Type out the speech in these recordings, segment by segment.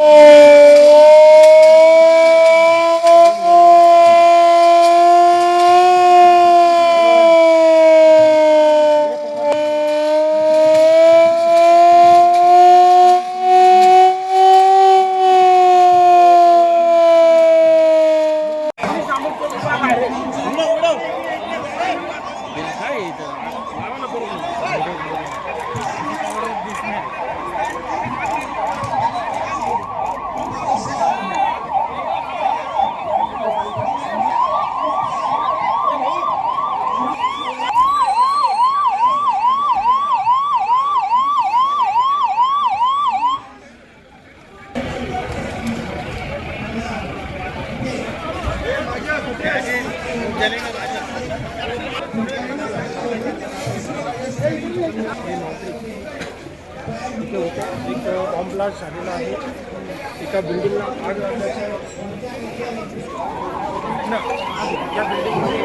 Oh! एक bomb blast झालेला आहे. एका बिल्डिंगला आग लागल्याच्या या बिल्डिंगमध्ये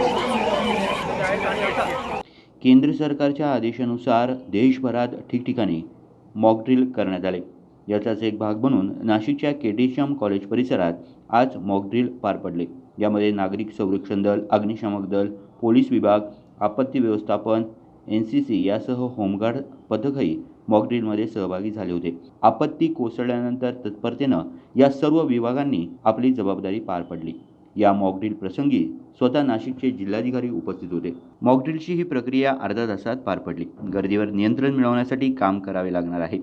केंद्र सरकारच्या आदेशानुसार देशभरात ठिकठिकाणी मॉकड्रिल करण्यात आले. याचाच एक भाग म्हणून नाशिकच्या केटीश्याम कॉलेज परिसरात आज मॉकड्रिल पार पडले. यामध्ये नागरिक संरक्षण दल अग्निशामक दल पोलीस विभाग आपत्ती व्यवस्थापन एन सी सी यासह होमगार्ड पथकही मॉकड्रीलमध्ये सहभागी झाले होते. आपत्ती कोसळल्यानंतर तत्परतेनं या सर्व विभागांनी आपली जबाबदारी पार पडली. या मॉकड्रील प्रसंगी स्वतः नाशिकचे जिल्हाधिकारी उपस्थित होते. मॉकड्रिलची ही प्रक्रिया अर्ध्या तासात पार पडली. गर्दीवर नियंत्रण मिळवण्यासाठी काम करावे लागणार आहे.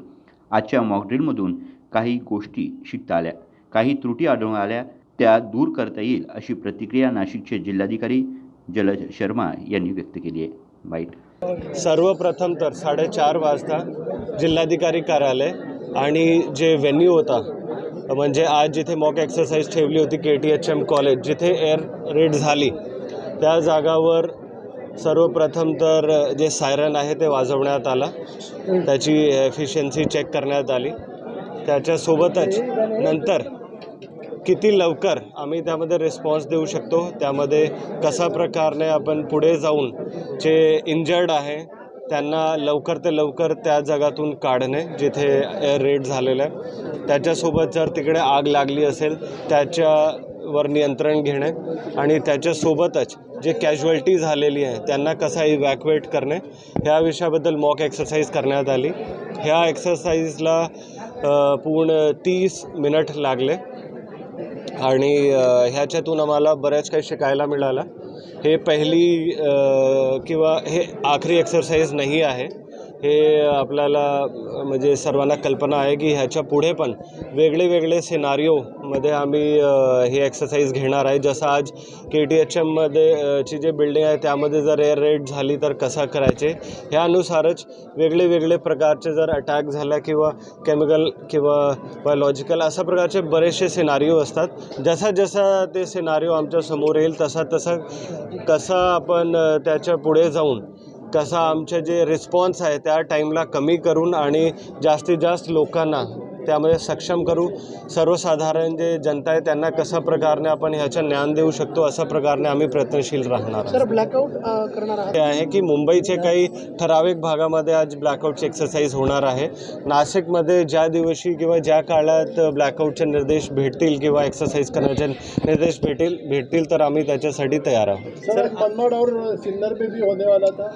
आजच्या मॉकड्रीलमधून काही गोष्टी शिकता आल्या. काही त्रुटी आढळून आल्या. त्या दूर करता येईल अशी प्रतिक्रिया नाशिकचे जिल्हाधिकारी जलज शर्मा यांनी व्यक्त केली आहे. वाईट सर्वप्रथम तर साडेचार वाजता जिल्हाधिकारी कार्यालय आणि जे व्हेन्यू होता म्हणजे आज जिथे मॉक एक्सरसाइज ठेवली होती K T H M college जिथे एअर रेड झाली त्या जागावर सर्वप्रथम तर जे सायरन आहे ते वाजवण्यात आला. त्याची एफिशियन्सी चेक करण्यात आली. त्याच्यासोबतच नंतर किती लवकर आम्ही त्यामध्ये रिस्पॉन्स देऊ शकतो? त्यामध्ये कशा प्रकारे आपण पुढे जाऊन जे इंजर्ड आहे त्यांना लवकर ते लवकर त्या जगातून काढणे जिथे रेड झालेलं आहे. त्याच्यासोबत जर तिकडे आग लागली असेल त्याच्यावर नियंत्रण घेणे आणि त्याच्यासोबतच जे कॅज्युअल्टी झालेली आहे त्यांना कसा इवॅक्युएट करणे ह्या विषयाबद्दल मॉक एक्सरसाइज करण्यात आली. ह्या एक्सरसाइजला पूर्ण तीस मिनट लागले. आणि ह्याच्यातून आम्हाला बऱ्याच काही शिकायला मिळालं. हे पहिली किंवा हे आखरी एक्सरसाइज नाही आहे. हे आपल्याला म्हणजे सर्वांना कल्पना आहे की ह्याच्या पुढे पण वेगळे वेगळे सिनारिओमध्ये आम्ही हे ही एक्सरसाइज घेणार आहे. जसं आज के टी एच एममध्ये ची जे बिल्डिंग आहे त्यामध्ये जर एअर रेड झाली तर कसं करायचे? ह्यानुसारच वेगळे वेगळे प्रकारचे जर अटॅक झाला किंवा केमिकल किंवा बायोलॉजिकल अशा प्रकारचे बरेचसे सिनारिओ असतात. जसा जसा ते सिनारिओ आमच्यासमोर येईल तसा तसा कसा आपण त्याच्या पुढे जाऊन कसा आमचे जे रिस्पॉन्स आहे त्या टाईमला कमी करून आणि जास्तीत जास्त लोकांना त्यामध्ये सक्षम करू. सर्वसाधारण जे जनता आहे त्यांना कशा प्रकारे आपण ह्याचं ज्ञान देऊ शकतो अशा प्रकारे आम्ही प्रयत्नशील राहणार ब्लॅकआउट करणार हे आहे की मुंबईचे काही ठराविक भागामध्ये आज ब्लॅकआउटची एक्सरसाइज होणार आहे. नाशिकमध्ये ज्या दिवशी किंवा ज्या काळात ब्लॅकआउटचे निर्देश भेटतील किंवा एक्सरसाइज करण्याचे निर्देश भेटेल भेटतील तर आम्ही त्याच्यासाठी तयार आहोत. सर होने वाला था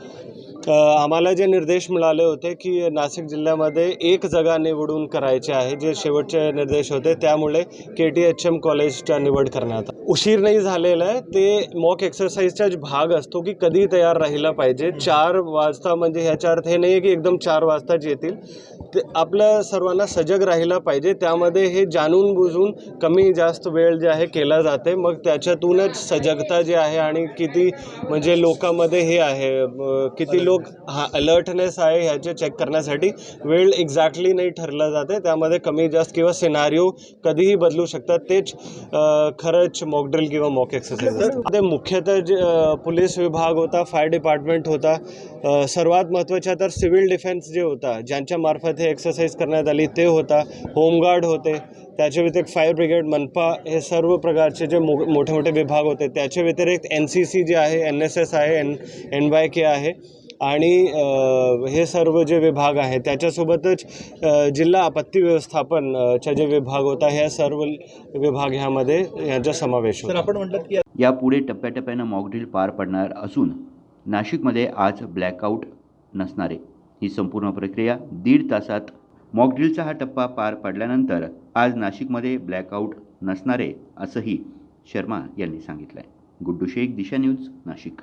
आम्हाला जे निर्देश मिळाले होते की नाशिक जिल्ह्यामध्ये एक जागा निवडून करायचे आहे जे शेवटचे निर्देश होते त्यामुळे के टी एच एम कॉलेजचा निवड करण्यात. उशीर नाही झालेला आहे ते मॉक एक्सरसाइजचा जो भाग असतो की कधी तयार राहिला पाहिजे. चार वाजता म्हणजे ह्याचा अर्थ हे नाही आहे की एकदम चार वाजताच येतील. ते आपल्या सर्वांना सजग राहिला पाहिजे त्यामध्ये हे जाणून बुजून कमी जास्त वेळ जे आहे केला जाते. मग त्याच्यातूनच सजगता जी आहे आणि किती म्हणजे लोकांमध्ये हे आहे किती लोक हा अलर्टनेस आहे ह्याचे चेक करण्यासाठी. वेळ एक्झॅक्टली नाही ठरलं जाते त्यामध्ये कमी जास्त किंवा सिनारिओ कधीही बदलू शकतात. तेच खरंच मॉकड्रिल किंवा मॉक एक्सरसाइज ते मुख्यतः जे पोलीस विभाग होता फायर डिपार्टमेंट होता सर्वात महत्त्वाच्या तर सिव्हिल डिफेन्स जे होता ज्यांच्या मार्फत हे एक्सरसाइज करण्यात आली ते होता. होमगार्ड होते. त्याच्या व्यतिरिक्त फायर ब्रिगेड मनपा हे सर्व प्रकारचे जे मो मोठे मोठे विभाग होते त्याच्या व्यतिरिक्त एन सी सी जे आहे एन एस एस आहे एन एन वाय के आहे. आणि हे सर्व जे विभाग आहे त्याच्यासोबतच जिल्हा आपत्ती व्यवस्थापन अ, च्या जे विभाग होता ह्या सर्व विभाग ह्यामध्ये यांचा समावेश होता. आपण म्हटलं की यापुढे टप्प्याटप्प्यानं मॉकड्रिल पार पडणार असून नाशिकमध्ये आज ब्लॅकआउट नसणारे. ही संपूर्ण प्रक्रिया दीड तासात मॉकड्रिलचा हा टप्पा पार पडल्यानंतर आज नाशिकमध्ये ब्लॅकआउट नसणारे असंही शर्मा यांनी सांगितलं आहे गुड्डू शेख दिशा न्यूज नाशिक.